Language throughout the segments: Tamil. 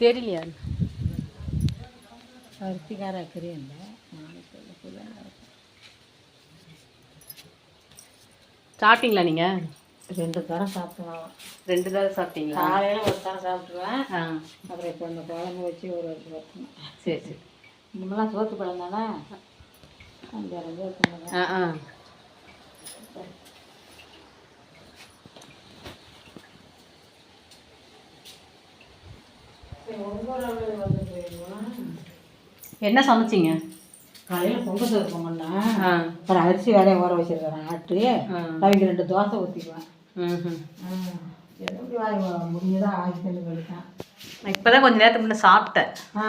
தெரியலையா. பருத்திக்கார அக்கறை இல்லை சாப்பிட்டீங்களா நீங்கள் ரெண்டு தரம் சாப்பிடுவோம் ரெண்டு தடவை சாப்பிட்டீங்களா? காலையில் ஒரு தரம் சாப்பிட்ருவேன் ஆ. அப்புறம் இப்போ இந்த குழம்பு வச்சு ஒரு ஒரு வைக்கணும் சரி சரி. முன்னெல்லாம் சோத்து பழம் தானே அஞ்சாறு ஆ ஆ. என்ன சமைச்சிங்க? காலையில் பொங்கல் சோறு பொங்கல்னா ஆ. அப்புறம் அரிசி வேலையை ஊற வச்சிருக்கிறேன். ஆட்டு. அவங்க ரெண்டு தோசை ஊற்றிக்குவேன் ம் எப்படி வாய் முடிஞ்சதா ஆக்கி தள்ளி போயிட்டேன் நான் இப்போ தான் கொஞ்சம் நேரத்துக்கு முன்னே சாப்பிட்டேன். ஆ.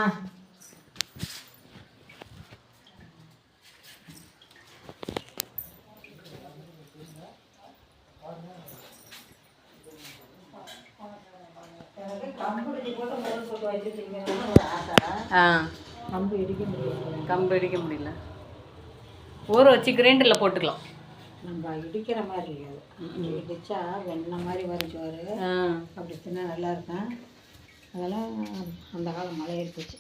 ஆ. கம்பு இடிக்க முடியாது கம்பு இடிக்க முடியல. ஊற வச்சு கிரைண்டரில் போட்டுக்கலாம். நம்ம இடிக்கிற மாதிரி இருக்காது இடிச்சா வெண்ணெய் மாதிரி வரும் சோறு. அப்படி தின்னா நல்லா இருக்கும். அதெல்லாம் அந்த காலம் மழை இருந்துச்சு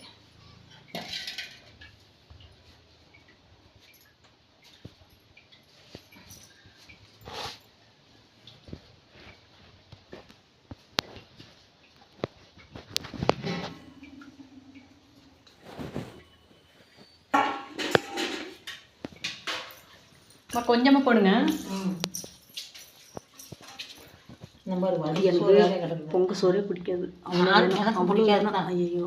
அம்மா, கொஞ்சமா போடுங்க. பொங்கு சோறே பிடிக்காது. எனக்கு பிடிக்காது. தான் ஐயோ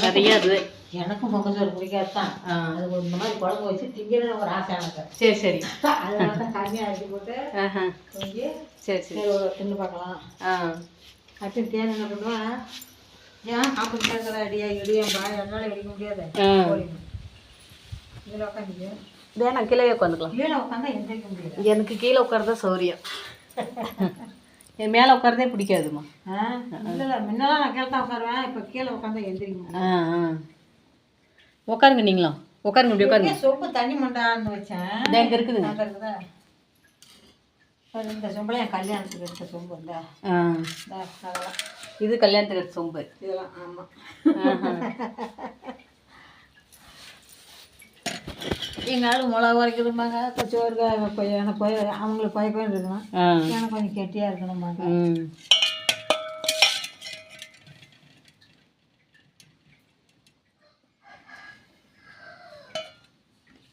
நிறைய அது எனக்கும் பொங்கல் சோறு பிடிக்காது தான் அது ஒரு இந்த மாதிரி குழம்பு வச்சு திங்கணும்னு ஒரு ஆசை எனக்கு. சரி சரி. அதனால தான் கம்மியாக அரிசி போட்டு சரி சரி. தின்னு பார்க்கலாம். ஆ. அடுத்து தேன் என்ன பண்ணுவேன் ஏன் கேட்கல அடியா இடியம்பா என்னால் இடிக்க முடியாது. இதில் உட்காந்து வேணாம் கீழே உட்காந்துக்கலாம். கீழே உட்காந்தா எந்திரிக்க முடியாது. எனக்கு கீழே உட்காரதா சௌரியம். என் மேலே உட்காரதே பிடிக்காதுமா இல்லை இல்லை முன்னெல்லாம் நான் கீழே தான் உட்காருவேன் இப்போ கீழே உட்காந்தா எந்திரிக்க ஆ ஆ. உட்காருங்க நீங்களும். உட்காருங்க இப்படி உட்காருங்க. சொம்பு தண்ணி மண்டான்னு வச்சேன். இதோ இங்கே இருக்குதுங்க இருக்குதா? இந்த சொம்புல என் கல்யாணத்துக்கு எடுத்த சொம்பு இந்த. ஆ. இது கல்யாணத்துக்கு எடுத்த சொம்பு. இதெல்லாம் ஆமாம் எங்களால் மிளகா உரைக்கணுமாங்க சோறு எனக்கு கொய் அவங்களுக்கு கொய்னு இருக்கணும். எனக்கு கொஞ்சம் கெட்டியாக இருக்கணுமாங்க ம்.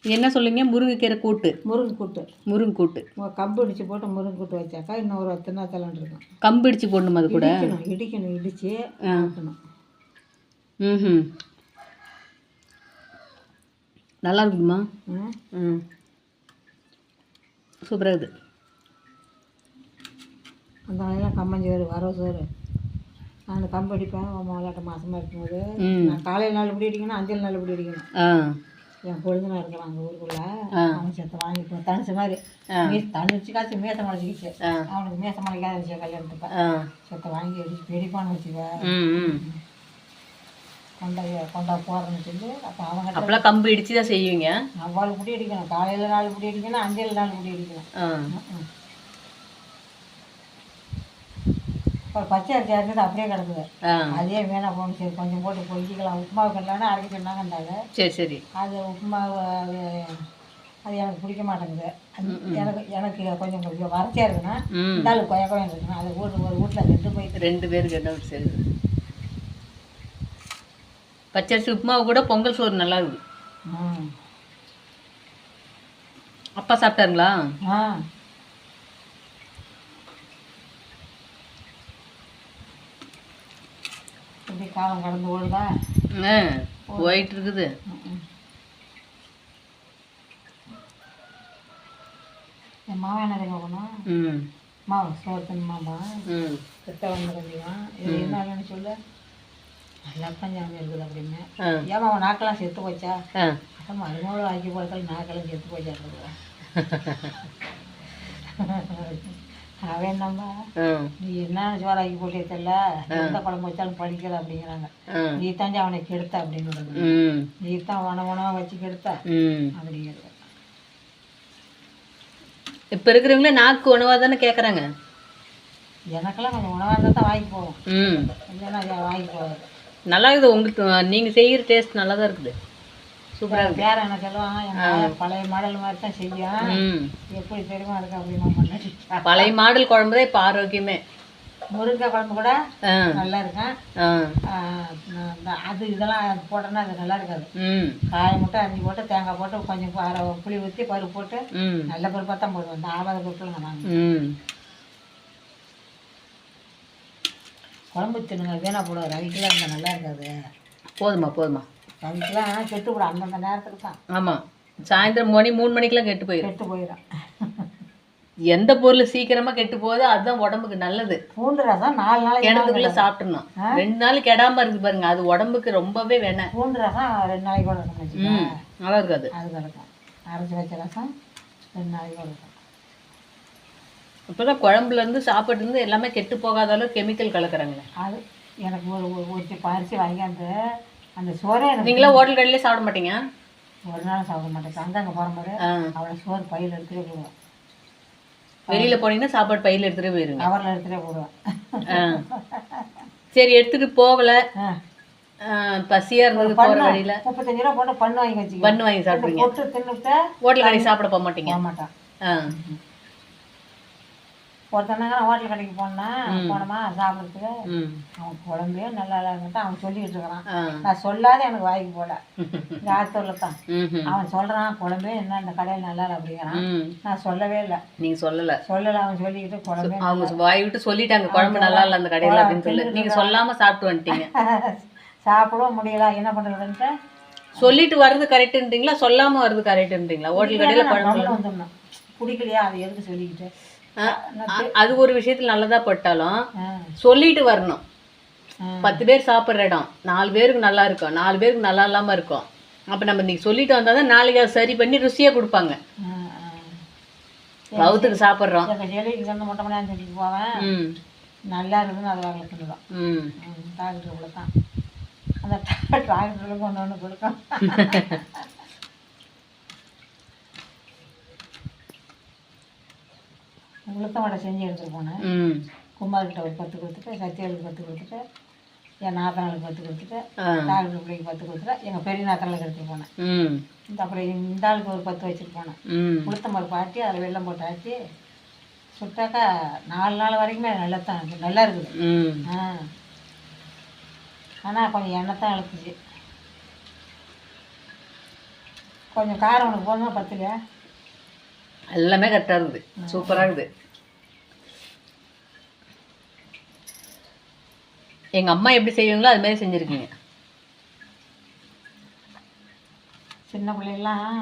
என்ன சொல்லுங்க? முருங்கைக்கீரை கூட்டு. முருங்கை கூட்டு முருங்கை கூட்டு மு- கம்பு இடிச்சு போட்டு முருங்கை கூட்டு வச்சாக்கா இன்னும் ஒரு தின்னாத்தலன் இருக்கும். கம்பு இடிச்சு போடணுமா அது கூட? இடிக்கணும் இடிக்கணும் இடிச்சு. ஆக்கணும். ம் நல்லா இருக்குதுமா ம். சூப்பராக இருக்குது. அந்த நாளெல்லாம் கம்மஞ்சோறு வரவு சோறு. நான் கம்பு அடிப்பேன் விளையாட்டு மாசமாக இருக்கும்போது. நான் காலையில் நாலு படி அடிக்கணும் அஞ்சல் நாலு படி அடிக்கணும். என் பொழுதுனா இருக்கிறான் அங்கே ஊருக்குள்ள. ஆ. அவன் செத்த வாங்கிட்டு தனிச்ச மாதிரி. ஆ. மீ தனிச்சு காய்ச்சி மேச மலைச்சிக்கிச்சு அவனுக்கு மேச மலைக்காத இருந்துச்சு கல்யாணத்துக்கு. ஆ. செத்த வாங்கி அடிச்சு வெடிப்பான்னு வச்சுக்க கொண்டா கொண்டா போகிறேன்னு சொல்லி அப்போ அவங்க அப்போல்லாம் கம்பு இடிச்சு தான் செய்வீங்க அவ்வாறு முடி அடிக்கணும். காலையில் நாலு முடி அடிக்கணும் அஞ்சல் நாலு முடி அடிக்கணும். அப்புறம் பச்சை அரிசி அரைச்சது அப்படியே கிடக்குது. அதே வேணாம் போகணும் சரி கொஞ்சம் போட்டு பொங்கிக்கலாம் உப்புமாவு பண்ணலான்னு அரைக்க சொன்னாங்கன்றாங்க சரி சரி. அது உப்புமாவு அது அது எனக்கு பிடிக்க மாட்டேங்குது. எனக்கு எனக்கு கொஞ்சம் கொஞ்சம் வறட்சியாக இருக்குன்னா இருந்தாலும் கொய கொயம் இருக்குன்னா அது வீட்டு ஒரு வீட்டில் ரெண்டு போயிட்டு ரெண்டு பேருக்கு என்ன சரி பச்சரிசி உப்புமாவு கூட பொங்கல் சோறு நல்லா இருக்குது அப்பா சாப்பிட்டாருங்களா? காலம் கடந்து ஓடுதா? போயிட்டு இருக்குது ம்ம். என் மாவன் என்ன தெரியுமா பண்ணும் ம். மாவு சோறு தின்னுமாமா ம். கிட்ட வந்து கொஞ்சம் இது என்ன சொல்லு? நல்லா பஞ்சாமி இருக்குது அப்படின்னு. ஏமா அவன் நாக்கெல்லாம் செத்து போச்சா? ஆ. அப்போ மருமகளும் ஆக்கி நாக்கெல்லாம் செத்து போச்சா அவன் என்னம்மா? நீ என்ன சோறாக்கி போட்டே தெரியல எந்த குழம்பு வச்சாலும் படிக்கல அப்படிங்கிறாங்க. நீ தாண்டி அவனை கெடுத்த அப்படின்னு ம். நீ தான் உணவு வச்சு கெடுத்த? அப்படிங்கிறது. இப்போ இருக்கிறவங்களே நாக்கு உணவாக தானே கேட்குறாங்க எனக்கெல்லாம் கொஞ்சம் உணவாக இருந்தால் தான் வாங்கி போவோம். இல்லைன்னா வாங்கி போகாது. நல்லா இருக்குது உங்களுக்கு நீங்கள் செய்கிற டேஸ்ட் நல்லா தான் இருக்குது. சூப்பராக வேற எங்க ஆயா பழைய மாடல் மாதிரி தான் செய்யும். ம். எப்படி தெரியுமா இருக்கு அப்படின்னு பழைய மாடல் குழம்பு தான் இப்போ ஆரோக்கியமே. முருங்கை குழம்பு கூட நல்லா இருக்கும். அது இதெல்லாம் போட்டோன்னா அது நல்லா இருக்காது. ம். காய மட்டும் அரிஞ்சு போட்டு தேங்காய் போட்டு கொஞ்சம் புளி ஊற்றி பருப்பு போட்டு ம். நல்ல பருப்பாக தான் போடுவேன் இந்த ஆவாத பருப்புலாம் நாங்கள் ம் குழம்பு தின்னுங்க வீணாக போடுவார் ரவிக்கெல்லாம் இருந்தால் நல்லா இருக்காது. போதுமா போதுமா ரவிக்கெல்லாம் கெட்டு போடும் அந்தந்த நேரத்துக்கு தான். ஆமாம் சாயந்தரம் மணி மூணு மணிக்கெல்லாம் கெட்டு போயிடும் கெட்டு போயிடும் எந்த பொருள் சீக்கிரமா கெட்டு போகுதோ அதுதான் உடம்புக்கு நல்லது. பூண்டு ரசம் நாலு நாளைக்கு கிணத்துக்குள்ள சாப்பிட்டுணும் ரெண்டு நாள் கெடாம இருக்கு பாருங்க அது உடம்புக்கு ரொம்பவே வேணாம் பூண்டு ரசம் ரெண்டு நாளைக்கு கூட ம் நல்லா இருக்காது. அது கிடக்கும் அரைச்சி வச்ச ரசம் ரெண்டு நாளைக்கு கூட இருக்கும் இப்போதான் குழம்புல இருந்து சாப்பாட்டுல இருந்து எல்லாமே கெட்டு போகாத அளவு கெமிக்கல் கலக்குறாங்களே. அது எனக்கு ஒரு ஒரு ஒருத்தி பறித்து வாங்கியாந்து அந்த சோறே எனக்கு நீங்களா ஹோட்டல் கடையிலே சாப்பிட மாட்டீங்க? ஒரு நாள் சாப்பிட மாட்டேன். அங்கங்கே போகும்போது ஆ. அவளை சோறு பையில் எடுத்துகிட்டே போடுவேன். வெளியில போனீங்கன்னா சாப்பாடு பையில எடுத்துட்டு போயிருங்க. கவரில் எடுத்துகிட்டே போடுவேன். சரி எடுத்துட்டு போகல. ஆ. ஆ, பசியா இருந்தது போற வழியில. முப்பத்தஞ்சு ரூபா போட்டு பண்ணு வாங்கி வச்சுக்க பண்ணு வாங்கி சாப்பிடுவீங்க ஹோட்டல் கடைக்கு சாப்பிட போக மாட்டீங்க. போக மாட்டான். ஆ. ஒருத்தனாங்க ஹோட்டல் கடைக்கு போனா போனோமா சாப்பிட்றதுக்கு? அவன் குழம்பே நல்லா இல்லைன்னுட்டு அவன் சொல்லிக்கிட்டு இருக்கிறான். நான் சொல்லாத எனக்கு வாய்க்கு போல. இந்த ஆத்தூரில் தான். அவன் சொல்கிறான் குழம்பே என்ன இந்த கடையில் நல்லா இல்லை அப்படிங்கிறான். நான் சொல்லவே இல்லை. நீங்க சொல்லல. சொல்லலை அவன் சொல்லிக்கிட்டு குழம்பே அவங்க வாய் விட்டு சொல்லிட்டாங்க குழம்பு நல்லா இல்ல அந்த கடையில அப்படின்னு சொல்லி. நீங்க சொல்லாம சாப்பிட்டு வந்துட்டீங்க. சாப்பிடவும் முடியல. என்ன பண்ணுறதுன்ட்டு சொல்லிட்டு வர்றது கரெக்டுன்றீங்களா? சொல்லாம வர்றது கரெக்டுன்றீங்களா? ஹோட்டல் கடையில குழம்பு பிடிக்கலையா? அது எதுக்கு சொல்லிக்கிட்டு? அது ஒரு விஷயத்துல நல்லதா பட்டாலும் சொல்லிட்டு வரணும். பத்து பேர் சாப்பிட்ற இடம் நாலு பேருக்கு நல்லா இருக்கும் நாலு பேருக்கு நல்லா இல்லாம இருக்கும். அப்ப நம்ம இன்னைக்கு சொல்லிட்டு வந்தாதான் நாளைக்கு அதை சரி பண்ணி ருசியா கொடுப்பாங்க. வவுத்துக்கு சாப்பிட்றோம். எங்கள் செடி இங்கேருந்து மொட்டை மணியான்னு சொல்லிட்டு போவேன். நல்லா இருக்குதுன்னு அதை வாங்கல தின்னுதான் ம். டாக்டர் கொடுத்தான் அந்த டாக்டருக்கு ஒன்று ஒன்று கொடுக்கும். உளுத்த வடை செஞ்சு எடுத்துகிட்டு போனேன். குமார்கிட்ட ஒரு பத்து கொடுத்துட்டு சத்தியாளுக்கு பத்து கொடுத்துட்டு என் நாத்தனாளுக்கு பத்து கொடுத்துட்டு டாக்டர் பிள்ளைக்கு பத்து கொடுத்துட்டு எங்கள் பெரிய நாத்தனாளுக்கு எடுத்துகிட்டு போனேன். இந்த அப்புறம் இந்த ஆளுக்கு ஒரு பத்து வச்சுட்டு போனேன். ம். உளுத்தம் பருப்பு ஆட்டி அதில் வெல்லம் போட்டு ஆட்டி சுட்டாக்கா நாலு நாள் வரைக்குமே நல்லா தான் இருக்கு நல்லா இருக்குது. ஆ. ஆனால் கொஞ்சம் எண்ணெய் தான் இழுத்துச்சு. கொஞ்சம் காரம் உனக்கு போதுமா பத்துலையா எல்லாமே கரெக்டாக இருக்குது சூப்பராக இருக்குது எங்கள் அம்மா எப்படி செய்வீங்களோ அது மாதிரி செஞ்சுருக்கீங்க. சின்ன பிள்ளைலாம்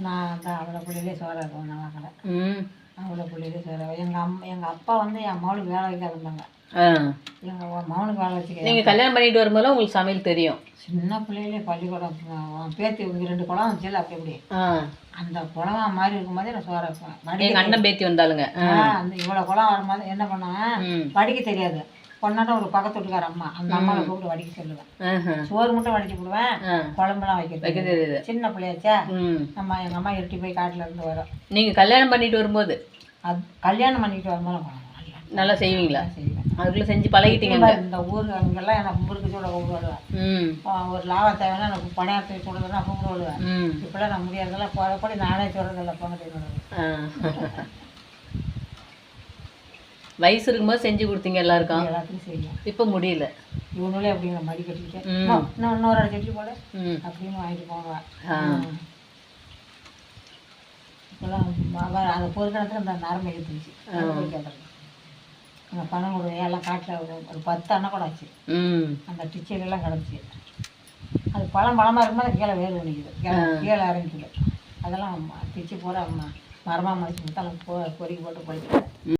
நான் அந்த அவளை பிள்ளையிலே சோறு இருக்கும் நான் கடை ம். அவளை பிள்ளையிலே சோறு எங்கள் அம்மா எங்கள் அப்பா வந்து என் மகளுக்கு வேலை வைக்காதும்பாங்க ஆ. எங்கள் மகனுக்கு வேலை வச்சுக்க நீங்கள் கல்யாணம் பண்ணிட்டு வரும்போது உங்களுக்கு சமையல் தெரியும். சின்ன பிள்ளையிலே பள்ளிக்கூடம் பேத்தி ரெண்டு குளம் வந்துச்சு அப்படி அப்படி அந்த குளம் மாதிரி இருக்கும்போதே நான் சோறு வைப்பேன். எங்கள் அண்ணன் பேத்தி வந்தாலுங்க அந்த இவ்வளோ குளம் வரும்போது என்ன பண்ணுவேன் வடிக்க தெரியாது. பொண்ணாட்டம் ஒரு பக்கத்து வீட்டுக்கார அம்மா அந்த அம்மாவை கூப்பிட்டு வடிக்க சொல்லுவேன். சோறு மட்டும் வடிச்சு விடுவேன் குழம்புலாம் வைக்க வைக்க தெரியாது. தெரியுது சின்ன பிள்ளையாச்சா? ம். அம்மா எங்கள் அம்மா இருட்டி போய் காட்டுல இருந்து வரும். நீங்கள் கல்யாணம் பண்ணிட்டு வரும்போது? அது கல்யாணம் பண்ணிக்கிட்டு வரும்போது குழம்பு நல்லா செய்வீங்களா? அதுக்குள்ளே செஞ்சு பழகிட்டீங்க இந்த ஊர் அங்கெல்லாம் எனக்கு முறுக்கு சூட கூப்பிடுவேன் ஒரு லாவா தேவைன்னா எனக்கு பணியாரத்தை சுடுறதுனா கூப்பிடுவேன் ம். இப்போலாம் நான் முடியாதெல்லாம் போகிறப்படி நானே சொல்கிறதில்ல போங்க வயசு இருக்கும்போது செஞ்சு கொடுத்தீங்க எல்லாருக்கும்? எல்லாத்தையும் செய்யும் இப்போ முடியல. இவனுங்களே அப்படிங்கிற மடி கட்டிக்கிட்டு ம். "அம்மா, இன்னும் இன்னொரு அரை சட்னி போல அப்படின்னு வாங்கிட்டு போவேன். அவ- அந்த பொருட்களத்தில் அந்த நரம்பு எடுத்துருச்சு அந்த பணம் கொடுங்க எல்லாம் காட்டில் ஒரு பத்து அண்ணன் கூட ஆச்சு. அந்த டிச்சைலெல்லாம் கிடந்துச்சு. அது பழம் பழமாக இருக்கும்போது கீழே வேறு பண்ணிக்குது கீழே கீழே இறங்கிக்குது. அதெல்லாம் டிச்சு பூரா மரமாக மடிச்சு கொடுத்தா பொறிக்கு போட்டு போயிட்டு